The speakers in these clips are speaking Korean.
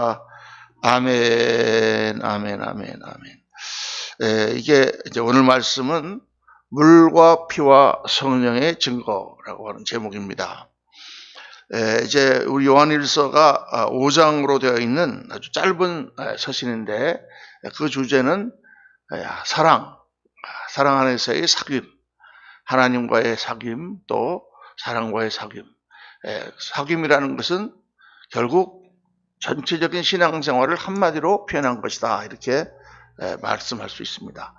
아, 아멘, 아멘, 아멘, 아멘. 에, 이게 이제 오늘 말씀은 물과 피와 성령의 증거라고 하는 제목입니다. 에, 이제 우리 요한일서가 5장으로 되어 있는 아주 짧은 에, 서신인데 그 주제는 에, 사랑, 아, 사랑 안에서의 사귐, 하나님과의 사귐, 또 사랑과의 사귐. 에, 사귐이라는 것은 결국 전체적인 신앙생활을 한마디로 표현한 것이다. 이렇게 에, 말씀할 수 있습니다.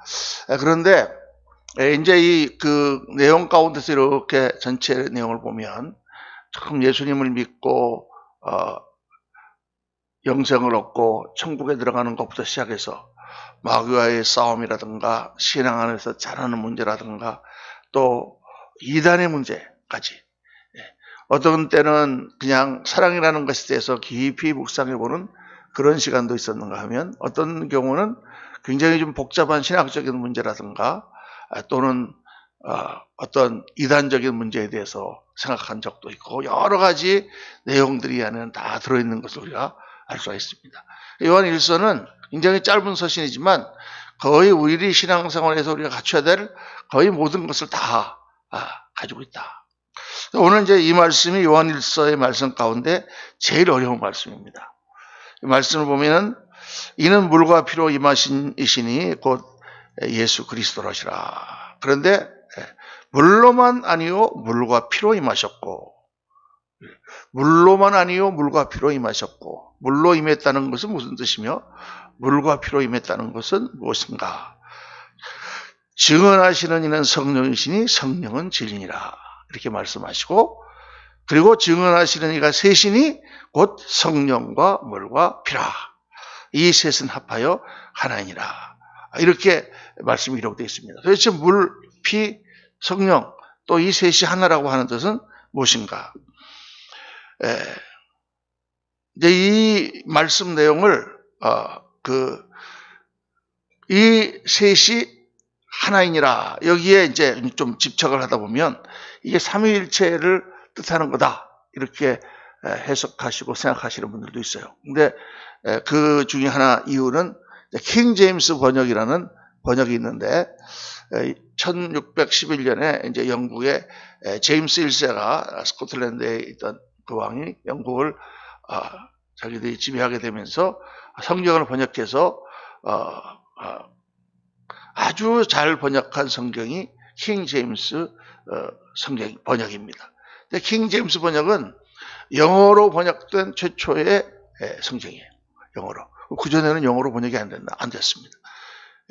에, 그런데 에, 이제 이 그 내용 가운데서 이렇게 전체 내용을 보면 참 예수님을 믿고 어, 영생을 얻고 천국에 들어가는 것부터 시작해서 마귀와의 싸움이라든가 신앙 안에서 잘하는 문제라든가 또 이단의 문제까지 예. 어떤 때는 그냥 사랑이라는 것에 대해서 깊이 묵상해보는 그런 시간도 있었는가 하면 어떤 경우는 굉장히 좀 복잡한 신학적인 문제라든가 아, 또는 어, 어떤 이단적인 문제에 대해서 생각한 적도 있고 여러 가지 내용들이 안에 다 들어있는 것을 우리가 알 수가 있습니다. 요한 일서는 굉장히 짧은 서신이지만 거의 우리 신앙생활에서 우리가 갖춰야 될 거의 모든 것을 다 아, 가지고 있다. 오늘 이제 이 말씀이 요한 일서의 말씀 가운데 제일 어려운 말씀입니다. 이 말씀을 보면은 이는 물과 피로 임하신 이시니 곧 예수 그리스도라시라. 그런데 물로만 아니요 물과 피로 임하셨고 물로만 아니요 물과 피로 임하셨고 물로 임했다는 것은 무슨 뜻이며 물과 피로 임했다는 것은 무엇인가? 증언하시는 이는 성령이시니 성령은 진리니라 이렇게 말씀하시고 그리고 증언하시는 이가 셋이니 곧 성령과 물과 피라 이 셋은 합하여 하나니라 이렇게 말씀이 기록되어 있습니다. 도대체 물, 피, 성령 또 이 셋이 하나라고 하는 뜻은 무엇인가? 에, 이제 이 말씀 내용을 어, 그이 셋이 하나이니라 여기에 이제 좀 집착을 하다 보면 이게 삼위일체를 뜻하는 거다 이렇게 해석하시고 생각하시는 분들도 있어요. 근데 그 중에 하나 이유는 킹 제임스 번역이라는 번역이 있는데 1611년에 이제 영국의 제임스 1세가 스코틀랜드에 있던 그 왕이 영국을 어, 자기들이 지배하게 되면서 성경을 번역해서 어, 어, 아주 잘 번역한 성경이 킹 제임스 성경 번역입니다. 킹 제임스 번역은 영어로 번역된 최초의 성경이에요. 영어로. 그 전에는 영어로 번역이 안 된다, 안 됐습니다.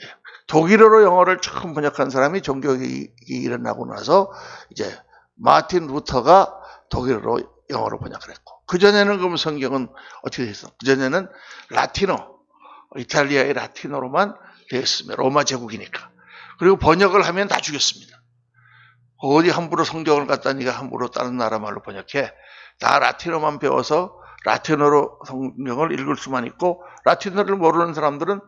예. 독일어로 영어를 처음 번역한 사람이 종교이 일어나고 나서 이제 마틴 루터가 독일어로 영어로 번역을 했고 그 전에는 그럼 성경은 어떻게 됐어? 그 전에는 라틴어, 이탈리아의 라틴어로만 되어 있습니다. 로마 제국이니까. 그리고 번역을 하면 다 죽였습니다. 어디 함부로 성경을 갖다 니가 함부로 다른 나라 말로 번역해. 다 라틴어만 배워서 라틴어로 성경을 읽을 수만 있고 라틴어를 모르는 사람들은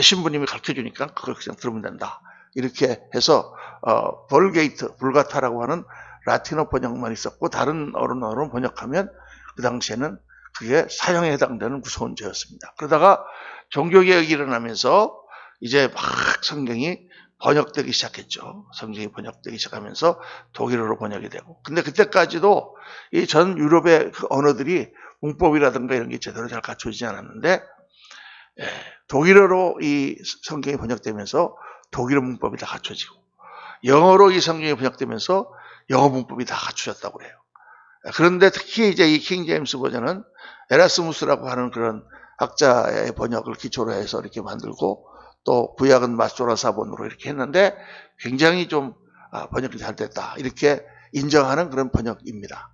신부님이 가르쳐 주니까 그걸 그냥 들으면 된다. 이렇게 해서 어, 볼게이트, 불가타라고 하는 라틴어 번역만 있었고 다른 어른어로 번역하면 그 당시에는 그게 사형에 해당되는 무서운 죄였습니다. 그러다가 종교개혁이 일어나면서 이제 막 성경이 번역되기 시작했죠. 성경이 번역되기 시작하면서 독일어로 번역이 되고. 근데 그때까지도 이 전 유럽의 그 언어들이 문법이라든가 이런 게 제대로 잘 갖춰지지 않았는데 예, 독일어로 이 성경이 번역되면서 독일어 문법이 다 갖춰지고 영어로 이 성경이 번역되면서 영어 문법이 다 갖추셨다고 그래요. 그런데 특히 이제 이 킹 제임스 버전은 에라스무스라고 하는 그런 학자의 번역을 기초로 해서 이렇게 만들고 또 구약은 마소라 사본으로 이렇게 했는데 굉장히 좀 아, 번역이 잘 됐다 이렇게 인정하는 그런 번역입니다.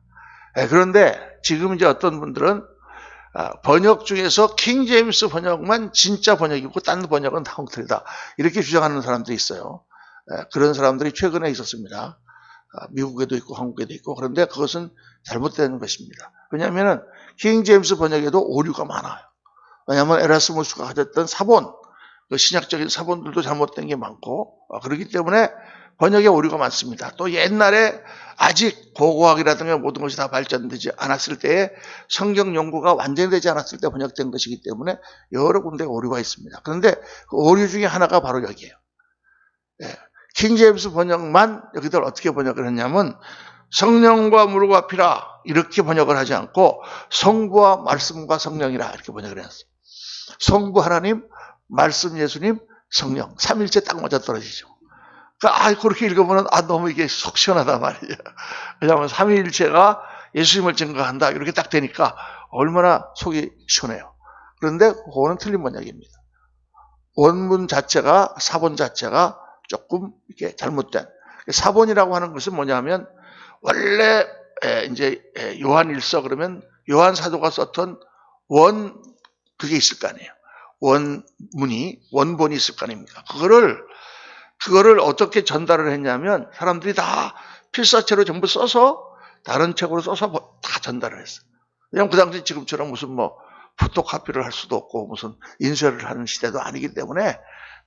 그런데 지금 이제 어떤 분들은 아, 번역 중에서 킹 제임스 번역만 진짜 번역이고 딴 번역은 다 엉터리다 이렇게 주장하는 사람들이 있어요. 그런 사람들이 최근에 있었습니다. 아, 미국에도 있고 한국에도 있고 그런데 그것은 잘못된 것입니다. 왜냐하면 킹 제임스 번역에도 오류가 많아요. 왜냐하면 에라스무스가 가졌던 사본, 그 신약적인 사본들도 잘못된 게 많고 아, 그렇기 때문에 번역에 오류가 많습니다. 또 옛날에 아직 고고학이라든가 모든 것이 다 발전되지 않았을 때에 성경 연구가 완전히 되지 않았을 때 번역된 것이기 때문에 여러 군데 오류가 있습니다. 그런데 그 오류 중에 하나가 바로 여기에요. 예. 킹제임스 번역만 여기들 어떻게 번역을 했냐면 성령과 물과 피라 이렇게 번역을 하지 않고 성부와 말씀과 성령이라 이렇게 번역을 했어요. 성부 하나님, 말씀 예수님, 성령 삼일째 딱 맞아 떨어지죠. 그러니까 아 그렇게 읽으면 아 너무 이게 속 시원하단 말이에요. 왜냐하면 삼위일체가 예수님을 증거한다 이렇게 딱 되니까 얼마나 속이 시원해요. 그런데 그거는 틀린 번역입니다. 원문 자체가 사본 자체가 조금 이렇게 잘못된 사본이라고 하는 것은 뭐냐면 원래 에, 이제 에, 요한 일서 그러면 요한 사도가 썼던 원 그게 있을 거 아니에요. 원문이 원본이 있을 거 아닙니까? 그거를 그거를 어떻게 전달을 했냐면 사람들이 다 필사체로 전부 써서 다른 책으로 써서 뭐다 전달을 했어. 왜냐면 그 당시 지금처럼 무슨 뭐 포토카피를 할 수도 없고 무슨 인쇄를 하는 시대도 아니기 때문에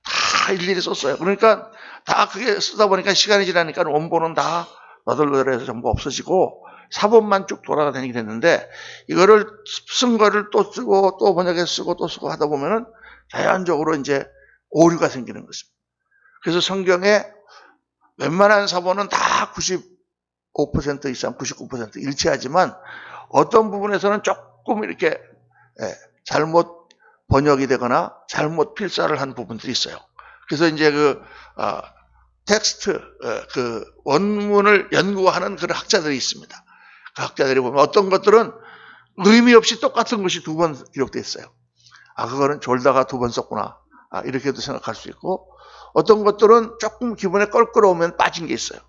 다 일일이 썼어요. 그러니까 다 그게 쓰다 보니까 시간이 지나니까 원본은 다 너덜너덜해서 전부 없어지고 사본만 쭉 돌아다니게 됐는데 이거를 쓴 거를 또 쓰고 또 번역해 쓰고 또 쓰고 하다 보면은 자연적으로 이제 오류가 생기는 것입니다. 그래서 성경에 웬만한 사본은 다 95% 이상, 99% 일치하지만 어떤 부분에서는 조금 이렇게 예, 잘못 번역이 되거나 잘못 필사를 한 부분들이 있어요. 그래서 이제 그 어, 텍스트 어, 그 원문을 연구하는 그런 학자들이 있습니다. 그 학자들이 보면 어떤 것들은 의미 없이 똑같은 것이 두 번 기록되어 있어요. 아 그거는 졸다가 두 번 썼구나. 아, 이렇게도 생각할 수 있고 어떤 것들은 조금 기분에 껄끄러우면 빠진 게 있어요.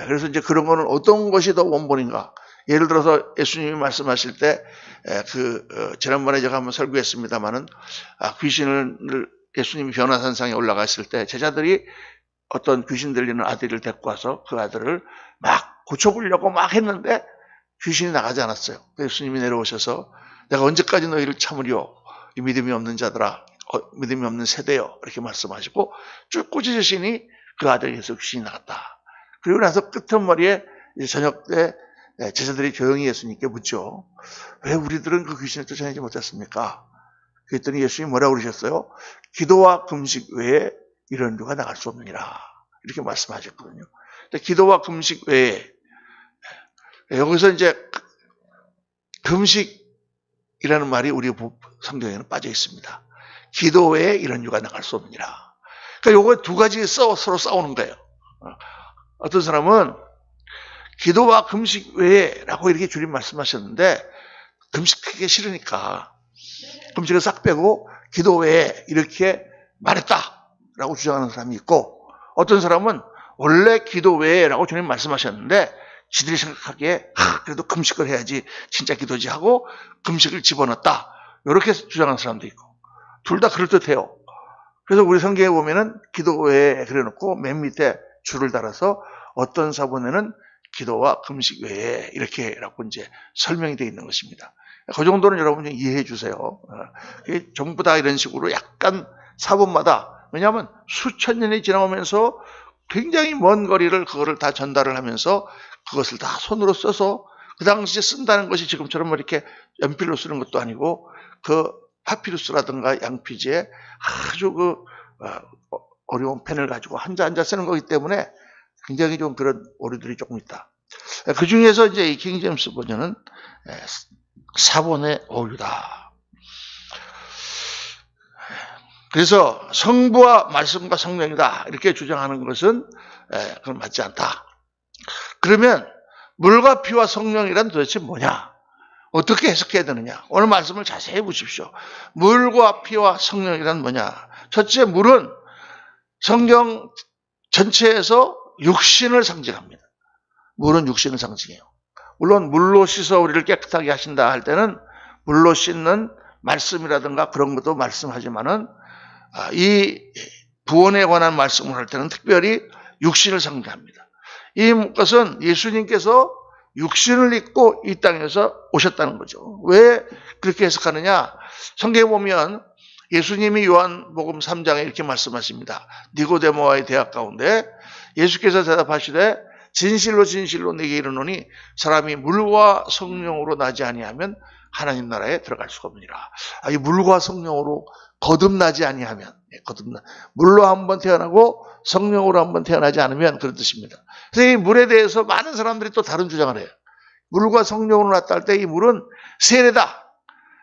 예, 그래서 이제 그런 거는 어떤 것이 더 원본인가? 예를 들어서 예수님이 말씀하실 때, 에, 그, 어, 지난번에 제가 한번 설교했습니다마는, 아, 귀신을, 예수님이 변화산상에 올라갔을 때, 제자들이 어떤 귀신 들리는 아들을 데리고 와서 그 아들을 막 고쳐보려고 막 했는데, 귀신이 나가지 않았어요. 예수님이 내려오셔서, 내가 언제까지 너희를 참으리요? 이 믿음이 없는 자들아, 어, 믿음이 없는 세대요. 이렇게 말씀하시고, 쭉 꾸짖으시니 그 아들에게서 귀신이 나갔다. 그리고 나서 이제 저녁 때 예, 제자들이 조용히 예수님께 묻죠. 왜 우리들은 그 귀신을 쫓아내지 못했습니까? 그랬더니 예수님이 뭐라고 그러셨어요? 기도와 금식 외에 이런류가 나갈 수 없느니라. 이렇게 말씀하셨거든요. 기도와 금식 외에 예, 여기서 이제 금식이라는 말이 우리 성경에는 빠져 있습니다. 기도 외에 이런 유가 나갈 수 없느니라. 그러니까 요거 두 가지 서, 서로 싸우는 거예요. 어떤 사람은 기도와 금식 외에라고 이렇게 주님 말씀하셨는데 금식하기 싫으니까 금식을 싹 빼고 기도 외에 이렇게 말했다라고 주장하는 사람이 있고 어떤 사람은 원래 기도 외에라고 주님 말씀하셨는데 지들이 생각하기에 아, 그래도 금식을 해야지 진짜 기도지 하고 금식을 집어넣었다 이렇게 주장하는 사람도 있고 둘 다 그럴듯해요. 그래서 우리 성경에 보면은 기도 외에 그래놓고 맨 밑에 줄을 달아서 어떤 사본에는 기도와 금식 외에 이렇게라고 이제 설명이 되어 있는 것입니다. 그 정도는 여러분 좀 이해해 주세요. 어, 이게 전부 다 이런 식으로 약간 사본마다 왜냐하면 수천 년이 지나오면서 굉장히 먼 거리를 그거를 다 전달을 하면서 그것을 다 손으로 써서 그 당시에 쓴다는 것이 지금처럼 뭐 이렇게 연필로 쓰는 것도 아니고 그 파피루스라든가 양피지에 아주 그 어, 어려운 펜을 가지고 한자 한자 쓰는 거기 때문에 굉장히 좀 그런 오류들이 조금 있다. 그 중에서 이제 이 킹제임스 버전은 사본의 오류다. 그래서 성부와 말씀과 성령이다 이렇게 주장하는 것은 그건 맞지 않다. 그러면 물과 피와 성령이란 도대체 뭐냐? 어떻게 해석해야 되느냐? 오늘 말씀을 자세히 보십시오. 물과 피와 성령이란 뭐냐? 첫째, 물은 성경 전체에서 육신을 상징합니다. 물은 육신을 상징해요. 물론 물로 씻어 우리를 깨끗하게 하신다 할 때는 물로 씻는 말씀이라든가 그런 것도 말씀하지만은 아, 이 구원에 관한 말씀을 할 때는 특별히 육신을 상징합니다. 이 것은 예수님께서 육신을 입고 이 땅에서 오셨다는 거죠. 왜 그렇게 해석하느냐? 성경에 보면 예수님이 요한복음 3장에 이렇게 말씀하십니다. 니고데모와의 대학 가운데 예수께서 대답하시되 진실로 진실로 내게 이르노니 사람이 물과 성령으로 나지 아니하면 하나님 나라에 들어갈 수가 없느니라. 아, 이 물과 성령으로 거듭나지 아니하면 예, 거듭나 물로 한번 태어나고 성령으로 한번 태어나지 않으면 그런 뜻입니다. 그래서 이 물에 대해서 많은 사람들이 또 다른 주장을 해요. 물과 성령으로 났다 할때이 물은 세례다.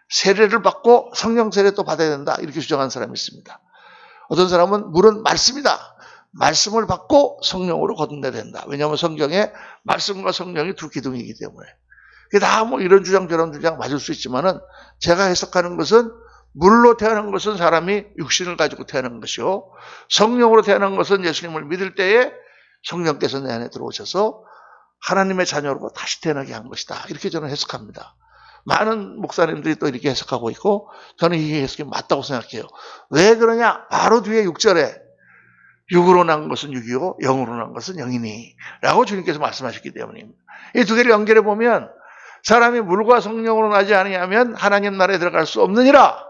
세례를 받고 성령 세례 또 받아야 된다. 이렇게 주장하는 사람이 있습니다. 어떤 사람은 물은 말씀이다. 말씀을 받고 성령으로 거듭내야 된다. 왜냐하면 성경에 말씀과 성령이 두 기둥이기 때문에. 그게 다 뭐 이런 주장 저런 주장 맞을 수 있지만은 제가 해석하는 것은 물로 태어난 것은 사람이 육신을 가지고 태어난 것이요. 성령으로 태어난 것은 예수님을 믿을 때에 성령께서 내 안에 들어오셔서 하나님의 자녀로 다시 태어나게 한 것이다. 이렇게 저는 해석합니다. 많은 목사님들이 또 이렇게 해석하고 있고 저는 이 해석이 맞다고 생각해요. 왜 그러냐? 바로 뒤에 6절에 육으로 난 것은 육이요, 영으로 난 것은 영이니 라고 주님께서 말씀하셨기 때문입니다. 이 두 개를 연결해 보면 사람이 물과 성령으로 나지 아니하면 하나님 나라에 들어갈 수 없느니라.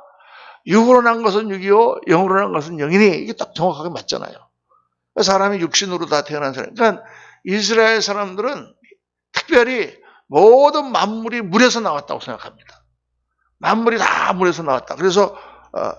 육으로 난 것은 육이요, 영으로 난 것은 영이니 이게 딱 정확하게 맞잖아요. 사람이 육신으로 다 태어난 사람. 그러니까 이스라엘 사람들은 특별히 모든 만물이 물에서 나왔다고 생각합니다. 만물이 다 물에서 나왔다. 그래서 어,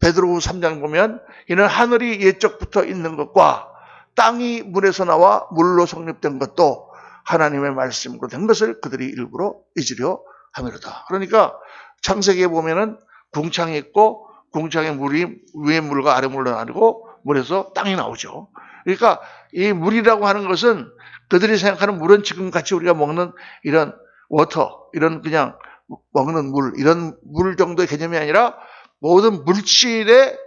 베드로후 3장 보면 이는 하늘이 예적부터 있는 것과 땅이 물에서 나와 물로 성립된 것도 하나님의 말씀으로 된 것을 그들이 일부러 잊으려 함이로다. 그러니까 창세기에 보면은 궁창이 있고 궁창에 물이 위에 물과 아래 물로 나뉘고 물에서 땅이 나오죠. 그러니까 이 물이라고 하는 것은 그들이 생각하는 물은 지금 같이 우리가 먹는 이런 워터, 이런 그냥 먹는 물, 이런 물 정도의 개념이 아니라 모든 물질의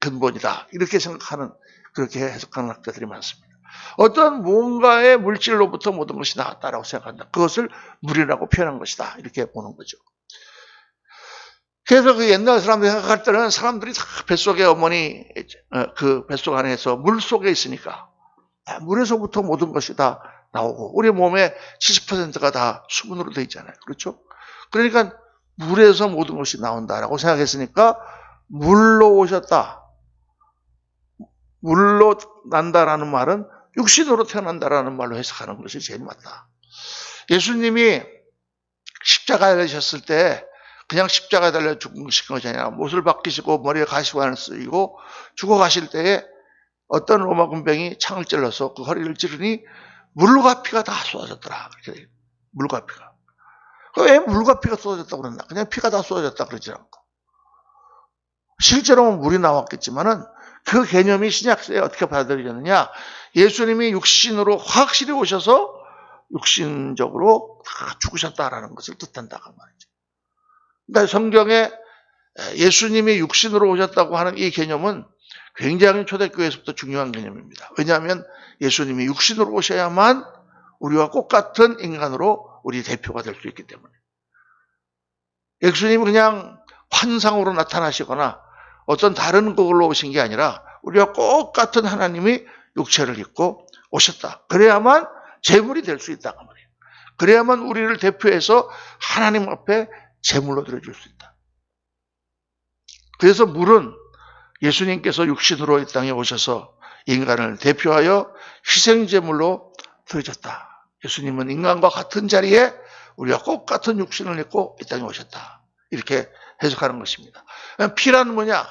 근본이다. 이렇게 생각하는, 그렇게 해석하는 학자들이 많습니다. 어떤 뭔가의 물질로부터 모든 것이 나왔다라고 생각한다. 그것을 물이라고 표현한 것이다. 이렇게 보는 거죠. 그래서 그 옛날 사람들이 생각할 때는 사람들이 다 뱃속에 어머니, 어, 그 뱃속 안에서 물 속에 있으니까 아, 물에서부터 모든 것이 다 나오고 우리 몸의 70%가 다 수분으로 되어 있잖아요. 그렇죠? 그러니까 물에서 모든 것이 나온다라고 생각했으니까 물로 오셨다. 물로 난다라는 말은 육신으로 태어난다라는 말로 해석하는 것이 제일 맞다. 예수님이 십자가에 달리셨을 때 그냥 십자가에 달려 죽으신 것이 아니라 못을 박히시고 머리에 가시관을 쓰이고 죽어가실 때에 어떤 로마 군병이 창을 찔러서 그 허리를 찌르니 물과 피가 다 쏟아졌더라. 이렇게 물과 피가. 왜 물과 피가 쏟아졌다고 그랬나? 그냥 피가 다 쏟아졌다 그러지 않고. 실제로는 물이 나왔겠지만은 그 개념이 신약세에 어떻게 받아들여졌느냐? 예수님이 육신으로 확실히 오셔서 육신적으로 다 죽으셨다라는 것을 뜻한다고 말이죠. 그러니까 성경에 예수님이 육신으로 오셨다고 하는 이 개념은 굉장히 초대교회에서부터 중요한 개념입니다. 왜냐하면 예수님이 육신으로 오셔야만 우리와 똑같은 인간으로 우리 대표가 될 수 있기 때문에. 예수님이 그냥 환상으로 나타나시거나 어떤 다른 걸로 오신 게 아니라 우리와 똑같은 하나님이 육체를 입고 오셨다. 그래야만 제물이 될수 말이에요. 그래야만 우리를 대표해서 하나님 앞에 제물로 드려줄 수 있다. 그래서 물은 예수님께서 육신으로 이 땅에 오셔서 인간을 대표하여 희생제물로 드려졌다. 예수님은 인간과 같은 자리에 우리가 꼭 같은 육신을 입고 이 땅에 오셨다. 이렇게 해석하는 것입니다. 피라는 뭐냐?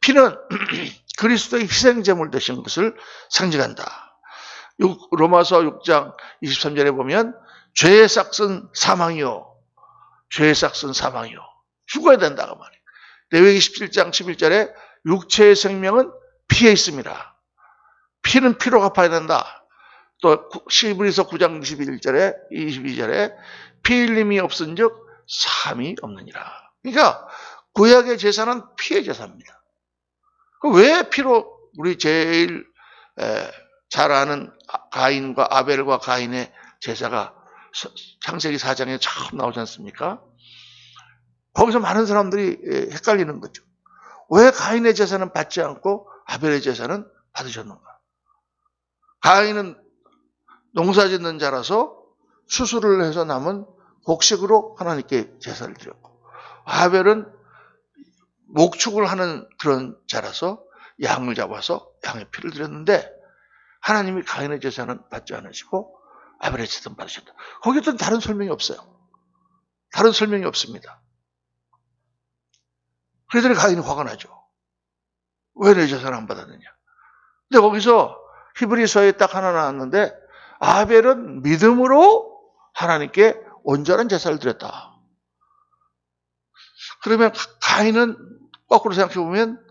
피는 그리스도의 희생제물 되신 것을 상징한다. 로마서 6장 23절에 보면 죄의 싹은 사망이요. 죄의 싹은 사망이요. 죽어야 된다고 말이에요. 레위기 17장 11절에 육체의 생명은 피에 있습니다. 피는 피로 갚아야 된다. 또 시브리서 9장 21절에 22절에 피 흘림이 없은즉 삶이 없느니라. 그러니까 구약의 제사는 피의 제사입니다. 왜 피로 우리 제일 잘 아는 가인과 아벨과 가인의 제사가 창세기 4장에 처음 나오지 않습니까? 거기서 많은 사람들이 헷갈리는 거죠. 왜 가인의 제사는 받지 않고 아벨의 제사는 받으셨는가? 가인은 농사 짓는 자라서 수술을 해서 남은 곡식으로 하나님께 제사를 드렸고 아벨은 목축을 하는 그런 자라서 양을 잡아서 양의 피를 드렸는데 하나님이 가인의 제사는 받지 않으시고 제사는 받으셨다. 거기에 다른 설명이 없어요. 다른 설명이 없습니다. 그랬더니 가인이 화가 나죠. 왜내 제사를 안 받았느냐. 근데 거기서 히브리서에 딱 하나 나왔는데 아벨은 믿음으로 하나님께 온전한 제사를 드렸다. 그러면 가인은 거꾸로 생각해 보면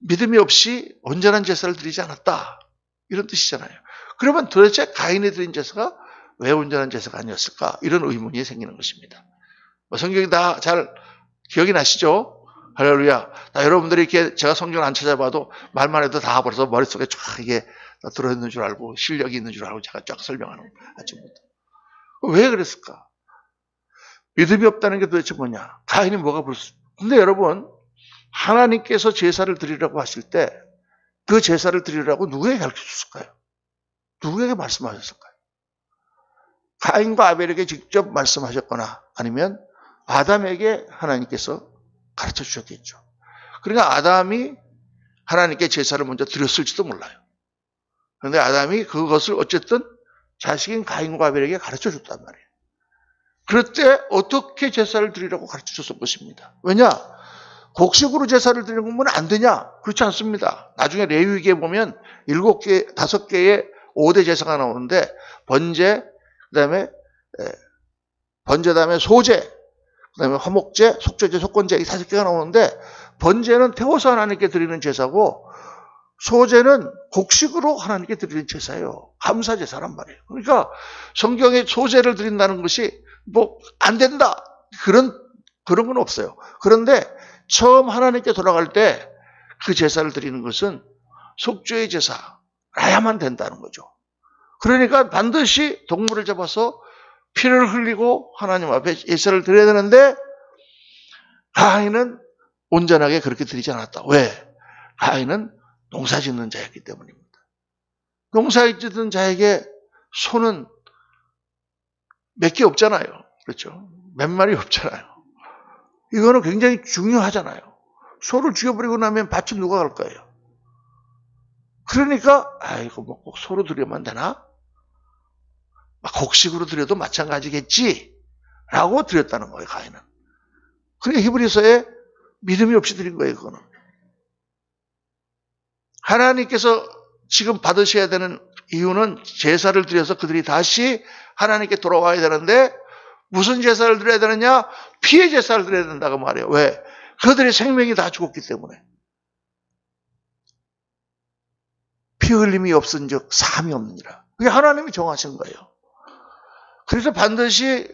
믿음이 없이 온전한 제사를 드리지 않았다. 이런 뜻이잖아요. 그러면 도대체 가인이 드린 제사가 왜 온전한 제사가 아니었을까? 이런 의문이 생기는 것입니다. 뭐 성경이 다 잘 기억이 나시죠? 할렐루야. 나 여러분들이 이렇게 제가 성경을 안 찾아봐도 말만 해도 다 벌써 머릿속에 쫙 이게 다 들어있는 줄 알고 실력이 있는 줄 알고 제가 쫙 설명하는. 아침부터. 왜 그랬을까? 믿음이 없다는 게 도대체 뭐냐? 가인이 뭐가 벌써. 근데 여러분, 하나님께서 제사를 드리라고 하실 때 그 제사를 드리라고 누구에게 가르쳐 줬을까요? 누구에게 말씀하셨을까요? 가인과 아벨에게 직접 말씀하셨거나 아니면 아담에게 하나님께서 가르쳐 주셨겠죠. 그러니까 아담이 하나님께 제사를 먼저 드렸을지도 몰라요. 그런데 아담이 그것을 어쨌든 자식인 가인과 아벨에게 가르쳐 줬단 말이에요. 그럴 때 어떻게 제사를 드리라고 가르쳐 줬을 것입니다. 왜냐? 곡식으로 제사를 드리는 건 안 되냐? 그렇지 않습니다. 나중에 레위기에 보면 일곱 개, 다섯 개의 5대 제사가 나오는데 번제, 그 다음에 번제 다음에 소제, 그 다음에 화목제, 속죄제, 속건제 이 다섯 개가 나오는데 번제는 태워서 하나님께 드리는 제사고 소제는 곡식으로 하나님께 드리는 제사예요. 감사 제사란 말이에요. 그러니까 성경에 소제를 드린다는 것이 뭐 안 된다 그런 그런 건 없어요. 그런데 처음 하나님께 돌아갈 때 그 제사를 드리는 것은 속죄의 제사 라야만 된다는 거죠. 그러니까 반드시 동물을 잡아서 피를 흘리고 하나님 앞에 예사를 드려야 되는데 가인은 온전하게 그렇게 드리지 않았다. 왜? 가인은 농사 짓는 자였기 때문입니다. 농사 짓는 자에게 소는 몇 개 없잖아요. 그렇죠? 몇 마리 없잖아요. 이거는 굉장히 중요하잖아요. 소를 죽여버리고 나면 밭은 누가 갈 거예요? 그러니까 아이고 뭐꼭 소로 드려만 되나? 곡식으로 드려도 마찬가지겠지 라고 드렸다는 거예요 가인은. 그러니까 히브리서에 믿음이 없이 드린 거예요 그거는. 하나님께서 지금 받으셔야 되는 이유는 제사를 드려서 그들이 다시 하나님께 돌아와야 되는데 무슨 제사를 드려야 되느냐? 피해 제사를 드려야 된다고 말해요. 왜? 그들의 생명이 다 죽었기 때문에. 피 흘림이 없은 즉 사함이 없느니라. 그게 하나님이 정하신 거예요. 그래서 반드시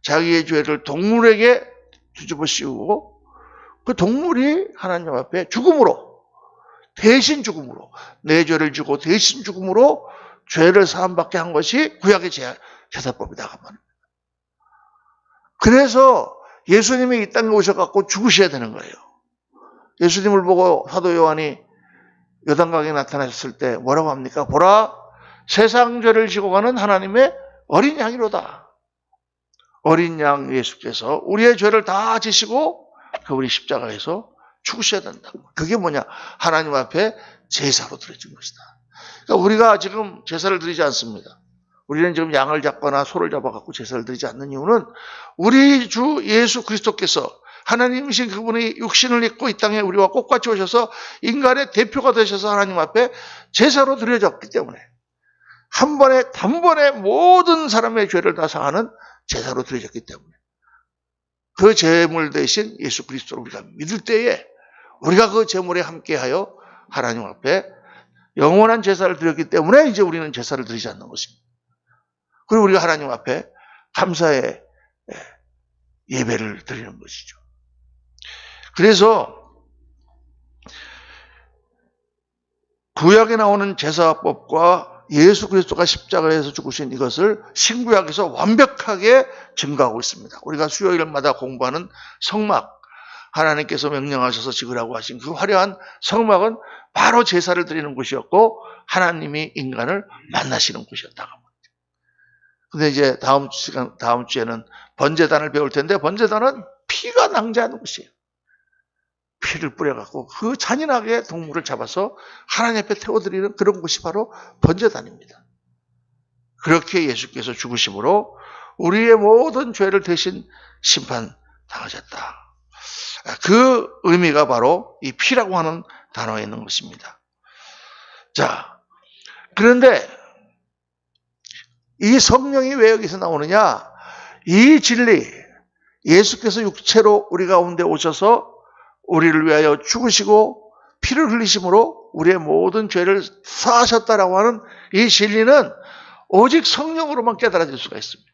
자기의 죄를 동물에게 뒤집어 씌우고 그 동물이 하나님 앞에 죽음으로 대신 죽음으로 내 죄를 주고 대신 죽음으로 죄를 사함받게 한 것이 구약의 제사법이다. 그래서 예수님이 이 땅에 오셔갖고 죽으셔야 되는 거예요. 예수님을 보고 사도 요한이 요단강에 나타나셨을 때 뭐라고 합니까? 보라, 세상 죄를 지고 가는 하나님의 어린 양이로다. 어린 양 예수께서 우리의 죄를 다 지시고 그분이 십자가에서 죽으셔야 된다. 그게 뭐냐? 하나님 앞에 제사로 드려진 것이다. 그러니까 우리가 지금 제사를 드리지 않습니다. 우리는 지금 양을 잡거나 소를 잡아갖고 제사를 드리지 않는 이유는 우리 주 예수 그리스도께서 하나님이신 그분이 육신을 입고 이 땅에 우리와 똑같이 오셔서 인간의 대표가 되셔서 하나님 앞에 제사로 드려졌기 때문에 한 번에 단번에 모든 사람의 죄를 다 사하는 제사로 드려졌기 때문에 그 제물 대신 예수 그리스도를 우리가 믿을 때에 우리가 그 제물에 함께하여 하나님 앞에 영원한 제사를 드렸기 때문에 이제 우리는 제사를 드리지 않는 것입니다. 그리고 우리가 하나님 앞에 감사의 예배를 드리는 것이죠. 그래서 구약에 나오는 제사법과 예수 그리스도가 십자가에서 죽으신 이것을 신구약에서 완벽하게 증가하고 있습니다. 우리가 수요일마다 공부하는 성막, 하나님께서 명령하셔서 지으라고 하신 그 화려한 성막은 바로 제사를 드리는 곳이었고 하나님이 인간을 만나시는 곳이었다고 합니다. 근데 이제 다음 시간 다음 주에는 번제단을 배울 텐데 번제단은 피가 낭자하는 곳이에요. 피를 뿌려갖고 그 잔인하게 동물을 잡아서 하나님 앞에 태워드리는 그런 곳이 바로 번제단입니다. 그렇게 예수께서 죽으심으로 우리의 모든 죄를 대신 심판당하셨다. 그 의미가 바로 이 피라고 하는 단어에 있는 것입니다. 자, 그런데 이 성령이 왜 여기서 나오느냐? 이 진리, 예수께서 육체로 우리 가운데 오셔서 우리를 위하여 죽으시고 피를 흘리심으로 우리의 모든 죄를 사하셨다라고 하는 이 진리는 오직 성령으로만 깨달아질 수가 있습니다.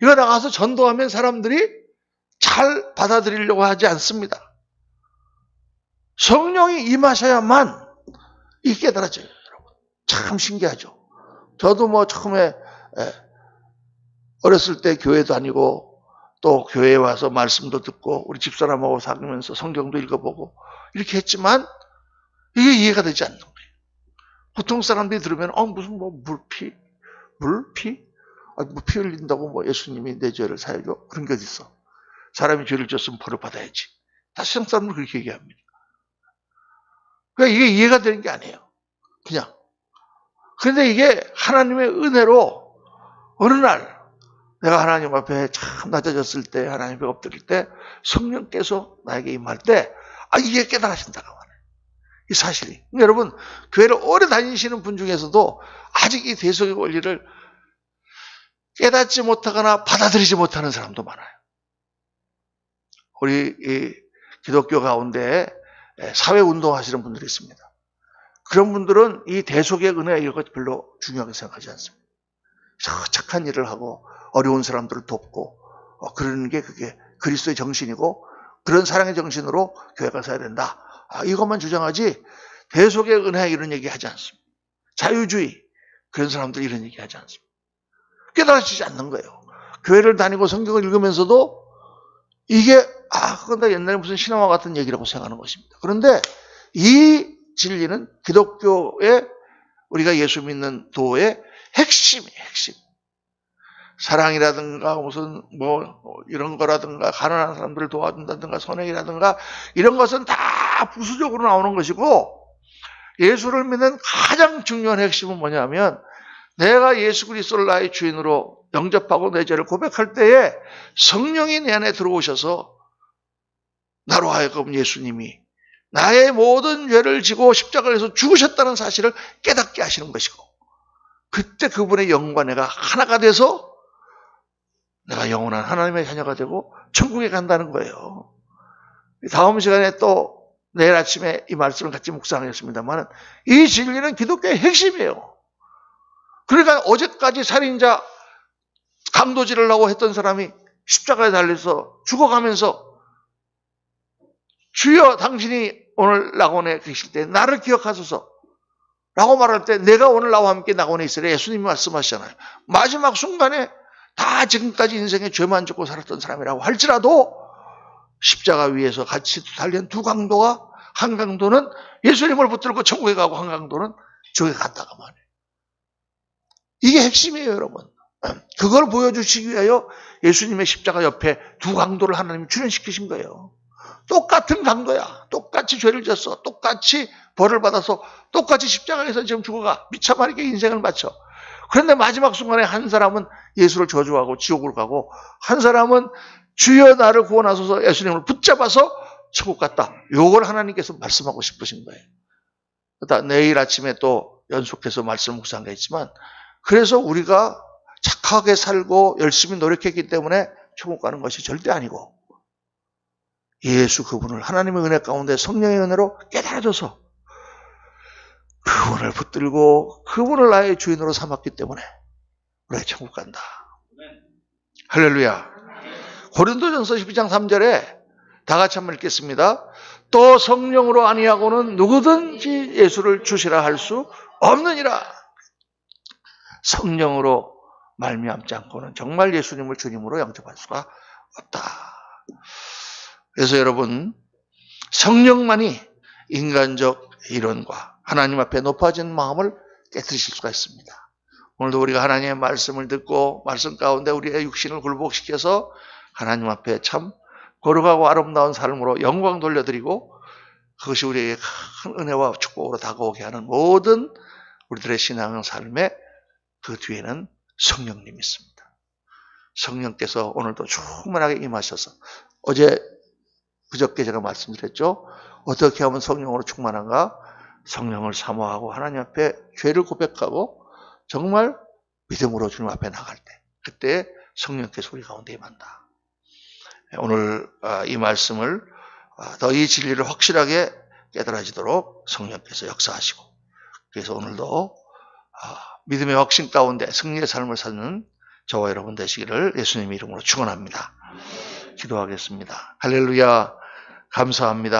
이거 나가서 전도하면 사람들이 잘 받아들이려고 하지 않습니다. 성령이 임하셔야만 이 깨달아져요, 여러분. 참 신기하죠. 저도 뭐 처음에 예, 어렸을 때 교회 다니고 또 교회에 와서 말씀도 듣고 우리 집사람하고 사귀면서 성경도 읽어보고 이렇게 했지만 이게 이해가 되지 않는 거예요. 보통 사람들이 들으면 어 무슨 뭐 물피 물피 아, 뭐피 흘린다고 뭐 예수님이 내 죄를 사해줘 그런 게 어디 있어? 사람이 죄를 졌으면 벌을 받아야지. 다 세상 사람들 그렇게 얘기합니다. 그러니까 이게 이해가 되는 게 아니에요. 그냥. 그런데 이게 하나님의 은혜로 어느 날 내가 하나님 앞에 참 낮아졌을 때 하나님 앞에 엎드릴 때 성령께서 나에게 임할 때 아, 이게 깨달아진다고 하네. 이 사실이. 그러니까 여러분, 교회를 오래 다니시는 분 중에서도 아직 이 대속의 원리를 깨닫지 못하거나 받아들이지 못하는 사람도 많아요. 우리 이 기독교 가운데 사회 운동 하시는 분들이 있습니다. 그런 분들은 이 대속의 은혜 이것 별로 중요하게 생각하지 않습니다. 착한 일을 하고 어려운 사람들을 돕고 어, 그러는 게 그게 그리스도의 정신이고 그런 사랑의 정신으로 교회가 서야 된다. 아, 이것만 주장하지 대속의 은혜 이런 얘기 하지 않습니다. 자유주의 그런 사람들 이런 얘기 하지 않습니다. 깨달아지지 않는 거예요. 교회를 다니고 성경을 읽으면서도 이게 아 그건 다 옛날에 무슨 신화와 같은 얘기라고 생각하는 것입니다. 그런데 이 진리는 기독교의 우리가 예수 믿는 도의 핵심이에요. 핵심. 사랑이라든가 무슨 뭐 이런 거라든가 가난한 사람들을 도와준다든가 선행이라든가 이런 것은 다 부수적으로 나오는 것이고 예수를 믿는 가장 중요한 핵심은 뭐냐면 내가 예수 그리스도를 나의 주인으로 영접하고 내 죄를 고백할 때에 성령이 내 안에 들어오셔서 나로 하여금 예수님이 나의 모든 죄를 지고 십자가에서 죽으셨다는 사실을 깨닫게 하시는 것이고 그때 그분의 영과 내가 하나가 돼서 내가 영원한 하나님의 자녀가 되고 천국에 간다는 거예요. 다음 시간에 또 내일 아침에 이 말씀을 같이 묵상하겠습니다만 이 진리는 기독교의 핵심이에요. 그러니까 어제까지 살인자 강도질을 하고 했던 사람이 십자가에 달려서 죽어가면서 주여 당신이 오늘 낙원에 계실 때 나를 기억하소서 라고 말할 때 내가 오늘 나와 함께 낙원에 있으래 예수님이 말씀하시잖아요. 마지막 순간에 다 지금까지 인생에 죄만 짓고 살았던 사람이라고 할지라도 십자가 위에서 같이 달린 두 강도가 한 강도는 예수님을 붙들고 천국에 가고 한 강도는 저에 갔다가 말이에요. 이게 핵심이에요, 여러분. 그걸 보여주시기 위하여 예수님의 십자가 옆에 두 강도를 하나님이 출연시키신 거예요. 똑같은 강도야. 똑같이 죄를 졌어. 똑같이 벌을 받아서 똑같이 십자가에서 지금 죽어가. 미쳐버리게 인생을 바쳐. 그런데 마지막 순간에 한 사람은 예수를 저주하고 지옥으로 가고 한 사람은 주여 나를 구원하소서 예수님을 붙잡아서 천국 갔다. 요걸 하나님께서 말씀하고 싶으신 거예요. 그다 내일 아침에 또 연속해서 말씀 묵상하겠지만 그래서 우리가 착하게 살고 열심히 노력했기 때문에 천국 가는 것이 절대 아니고 예수 그분을 하나님의 은혜 가운데 성령의 은혜로 깨달아줘서 그분을 붙들고 그분을 나의 주인으로 삼았기 때문에 우리가 천국 간다. 할렐루야. 고린도전서 12장 3절에 다 같이 한번 읽겠습니다. 또 성령으로 아니하고는 누구든지 예수를 주시라 할 수 없느니라. 성령으로 말미암지 않고는 정말 예수님을 주님으로 영접할 수가 없다. 그래서 여러분 성령만이 인간적 이론과 하나님 앞에 높아진 마음을 깨뜨리실 수가 있습니다. 오늘도 우리가 하나님의 말씀을 듣고 말씀 가운데 우리의 육신을 굴복시켜서 하나님 앞에 참 거룩하고 아름다운 삶으로 영광 돌려드리고 그것이 우리에게 큰 은혜와 축복으로 다가오게 하는 모든 우리들의 신앙 삶의 그 뒤에는 성령님이 있습니다. 성령께서 오늘도 충만하게 임하셔서 어제 그저께 제가 말씀드렸죠. 어떻게 하면 성령으로 충만한가? 성령을 사모하고 하나님 앞에 죄를 고백하고 정말 믿음으로 주님 앞에 나갈 때 그때 성령께서 우리 가운데 임한다. 오늘 아, 이 말씀을 아, 더이 진리를 확실하게 깨달아지도록 성령께서 역사하시고 그래서 오늘도 아, 믿음의 확신 가운데 승리의 삶을 사는 저와 여러분 되시기를 예수님 이름으로 축원합니다. 기도하겠습니다. 할렐루야 감사합니다.